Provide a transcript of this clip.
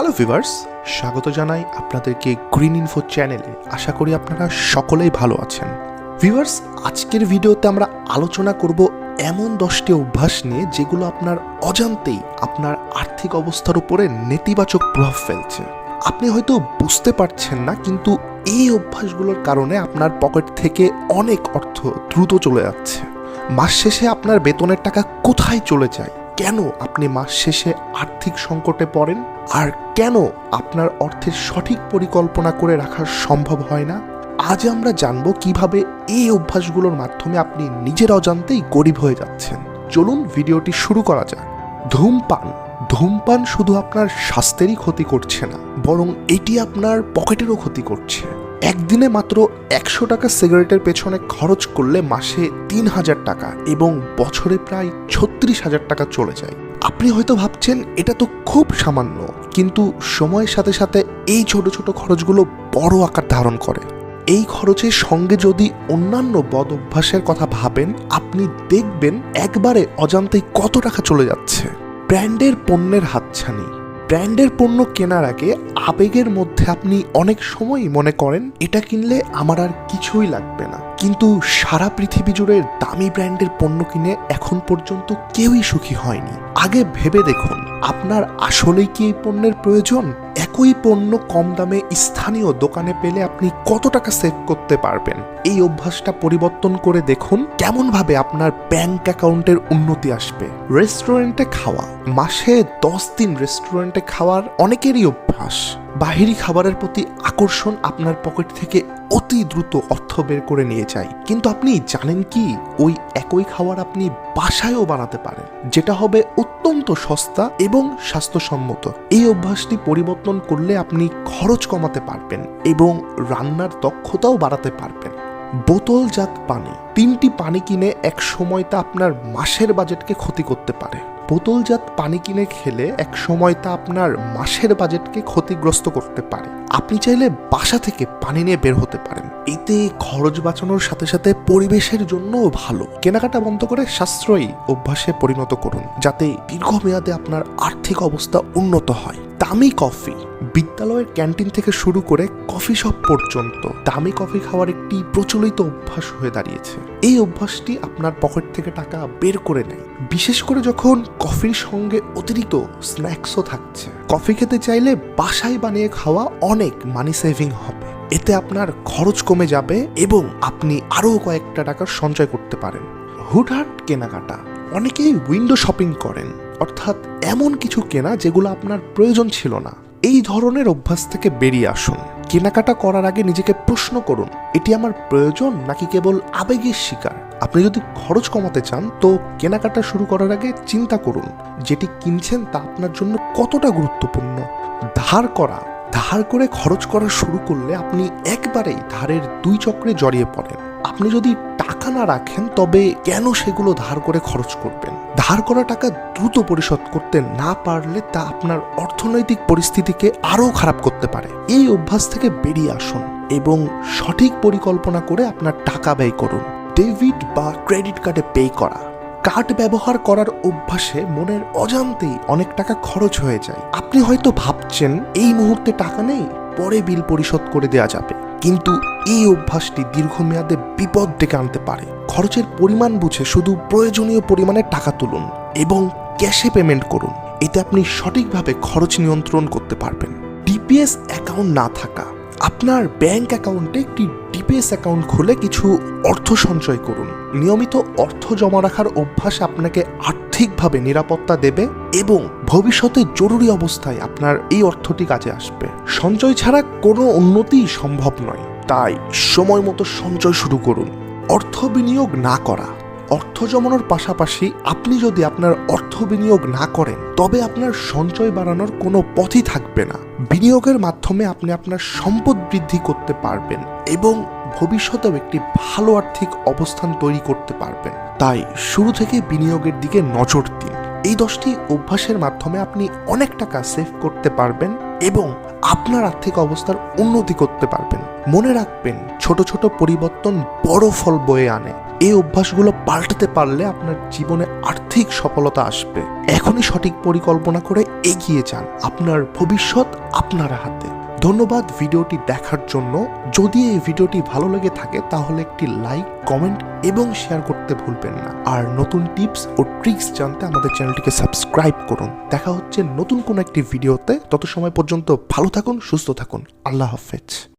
Hello viewers স্বাগত জানাই আপনাদেরকে গ্রিন ইনফো চ্যানেলে আশা করি আপনারা সকলেই ভালো আছেন। ভিভার্স আজকের ভিডিওতে আমরা আলোচনা করব এমন দশটি অভ্যাস নিয়ে যেগুলো আপনার অজান্তেই আপনার আর্থিক অবস্থার উপরে নেতিবাচক প্রভাব ফেলছে। আপনি হয়তো বুঝতে পারছেন না, কিন্তু এই অভ্যাসগুলোর কারণে আপনার পকেট থেকে অনেক অর্থ দ্রুত চলে যাচ্ছে। মাস শেষে আপনার বেতনের টাকা কোথায় চলে যায়? কেন আপনি মাস শেষে আর্থিক সংকটে পড়েন? আর কেন আপনার অর্থের সঠিক পরিকল্পনা করে রাখা সম্ভব হয় না? আজ আমরা জানব কীভাবে এই অভ্যাসগুলোর মাধ্যমে আপনি নিজের অজান্তেই গরিব হয়ে যাচ্ছেন। চলুন ভিডিওটি শুরু করা যাক। ধূমপান। ধূমপান শুধু আপনার স্বাস্থ্যেরই ক্ষতি করছে না, বরং এটি আপনার পকেটেরও ক্ষতি করছে। একদিনে মাত্র একশো টাকা সিগারেটের পেছনে খরচ করলে মাসে তিন হাজার টাকা এবং বছরে প্রায় ছত্রিশ হাজার টাকা চলে যায়। আপনি হয়তো ভাবছেন, এটা তো খুব সামান্য, কিন্তু সময়ের সাথে সাথে এই ছোট ছোট খরচগুলো বড় আকার ধারণ করে। এই খরচের সঙ্গে যদি অন্যান্য বদ অভ্যাসের কথা ভাবেন, আপনি দেখবেন একবারে অজান্তেই কত টাকা চলে যাচ্ছে। ব্র্যান্ডের পণ্যের হাতছানি ব্র্যান্ডের পণ্য কেনার আগে আবেগের মধ্যে আপনি অনেক সময় মনে করেন, এটা কিনলে আমার আর কিছুই লাগবে না। কিন্তু সারা পৃথিবী জুড়ে দামি ব্র্যান্ডের পণ্য কিনে এখন পর্যন্ত কেউই সুখী হয়নি। আগে ভেবে দেখুন, আপনার আসলেই কি এই পণ্যের প্রয়োজন? একই পণ্য কম দামে স্থানীয় দোকানে পেলে আপনি কত টাকা সেভ করতে পারবেন? এই অভ্যাসটা পরিবর্তন করে দেখুন কেমনভাবে আপনার ব্যাংক অ্যাকাউন্টের উন্নতি আসবে। রেস্টুরেন্টে খাওয়া, মাসে দশ দিন রেস্টুরেন্টে খাওয়ার অনেকেরই অভ্যাস। বাহিরি খাবারের প্রতি আকর্ষণ আপনার পকেট থেকে অতি দ্রুত অর্থ বের করে নিয়ে যায়। কিন্তু আপনি জানেন কি? ওই একই খাবার আপনি বাসায়ও বানাতে পারেন, যেটা হবে অত্যন্ত সস্তা এবং স্বাস্থ্যসম্মত। এই অভ্যাসটি পরিবর্তন করলে আপনি খরচ কমাতে পারবেন এবং রান্নার দক্ষতাও বাড়াতে পারবেন। বোতলজাত পানি, তিনটি পানি কিনে এক সময় তা আপনার মাসের বাজেটকে ক্ষতি করতে পারে। বোতলজাত পানি কিনে খেলে এক সময় তা আপনার মাসের বাজেটকে ক্ষতিগ্রস্ত করতে পারে। আপনি চাইলে বাসা থেকে পানি নিয়ে বের হতে পারেন। এতে খরচ বাঁচানোর সাথে সাথে পরিবেশের জন্যও ভালো। কেনাকাটা বন্ধ করে সাশ্রয়ী অভ্যাসে পরিণত করুন, যাতে দীর্ঘমেয়াদে আপনার আর্থিক অবস্থা উন্নত হয়। দামি কফি বিদ্যালয়ের ক্যান্টিন থেকে শুরু করে কফি শপ পর্যন্ত দামি কফি খাওয়ার একটি প্রচলিত অভ্যাস হয়ে দাঁড়িয়েছে। এই অভ্যাসটি আপনার পকেট থেকে টাকা বের করে নেয়। বিশেষ করে যখন কফির সঙ্গে অতিরিক্ত স্ন্যাক্সও থাকছে। কফি খেতে চাইলে বাসায় বানিয়ে খাওয়া অনেক মানি সেভিং হবে। এতে আপনার খরচ কমে যাবে এবং আপনি আরও কয়েকটা টাকা সঞ্চয় করতে পারেন। হুটহাট কেনাকাটা। অনেকেই উইন্ডো শপিং করেন, অর্থাৎ এমন কিছু কেনা যেগুলো আপনার প্রয়োজন ছিল না। এই ধরনের অভ্যাস থেকে বেরিয়ে আসুন। কেনাকাটা করার আগে নিজেকে প্রশ্ন করুন, এটি আমার প্রয়োজন নাকি কেবল আবেগের শিকার? আপনি যদি খরচ কমাতে চান, তো কেনাকাটা শুরু করার আগে চিন্তা করুন, যেটি কিনছেন তা আপনার জন্য কতটা গুরুত্বপূর্ণ। ধার করা, ধার করে খরচ করা শুরু করলে আপনি একবারেই ধারের দুই চক্রে জড়িয়ে পড়েন। আপনি যদি টাকা না রাখেন, তবে কেন সেগুলো ধার করে খরচ করবেন? ধার করা টাকা দ্রুত পরিশোধ করতে না পারলে তা আপনার অর্থনৈতিক পরিস্থিতিকে আরও খারাপ করতে পারে। এই অভ্যাস থেকে বেরিয়ে আসুন এবং সঠিক পরিকল্পনা করে আপনার টাকা ব্যয় করুন। ডেবিট বা ক্রেডিট কার্ডে পে করা। কার্ড ব্যবহার করার অভ্যাসে মনের অজান্তেই অনেক টাকা খরচ হয়ে যায়। আপনি হয়তো ভাবছেন, এই মুহূর্তে টাকা নেই, পরে বিল পরিশোধ করে দেওয়া যাবে। কিন্তু এই অভ্যাসটি দীর্ঘমেয়াদে বিপদ ডেকে আনতে পারে। খরচের পরিমাণ বুঝে শুধু প্রয়োজনীয় পরিমাণে টাকা তুলুন এবং ক্যাশে পেমেন্ট করুন। এতে আপনি সঠিকভাবে খরচ নিয়ন্ত্রণ করতে পারবেন। ডিপিএস অ্যাকাউন্ট না থাকা, আপনার ব্যাংক অ্যাকাউন্টে একটি ডিপিএস অ্যাকাউন্ট খুলে কিছু অর্থ সঞ্চয় করুন। নিয়মিত অর্থ জমা রাখার অভ্যাস আপনাকে আর্থিকভাবে নিরাপত্তা দেবে এবং ভবিষ্যতে জরুরি অবস্থায় আপনার এই অর্থটি কাজে আসবে। সঞ্চয় ছাড়া কোনো উন্নতিই সম্ভব নয়। তাই সময় মতো সঞ্চয় শুরু করুন। অর্থ বিনিয়োগ না করা। অর্থ জমানোর পাশাপাশি আপনি যদি আপনার অর্থ বিনিয়োগ না করেন, তবে আপনার সঞ্চয় বাড়ানোর কোনো পথই থাকবে না। বিনিয়োগের মাধ্যমে আপনি আপনার সম্পদ বৃদ্ধি করতে পারবেন এবং ভবিষ্যতেও একটি ভালো আর্থিক অবস্থান তৈরি করতে পারবেন। তাই শুরু থেকে বিনিয়োগের দিকে নজর দিন। এই দশটি অভ্যাসের মাধ্যমে আপনি অনেক টাকা সেভ করতে পারবেন এবং আপনার আর্থিক অবস্থার উন্নতি করতে পারবেন। মনে রাখবেন, ছোট ছোট পরিবর্তন বড় ফল বয়ে আনে। এই অভ্যাসগুলো পাল্টাতে পারলে আপনার জীবনে আর্থিক সফলতা আসবে। এখনই সঠিক পরিকল্পনা করে এগিয়ে যান। আপনার ভবিষ্যৎ আপনার হাতে। ধন্যবাদ ভিডিওটি দেখার জন্য। যদি এই ভিডিওটি ভালো লেগে থাকে, তাহলে একটি লাইক, কমেন্ট এবং শেয়ার করতে ভুলবেন না। আর নতুন টিপস ও ট্রিক্স জানতে আমাদের চ্যানেলটিকে সাবস্ক্রাইব করুন। দেখা হচ্ছে নতুন কোনো একটি ভিডিওতে। তত সময় পর্যন্ত ভালো থাকুন, সুস্থ থাকুন। আল্লাহ হাফেজ।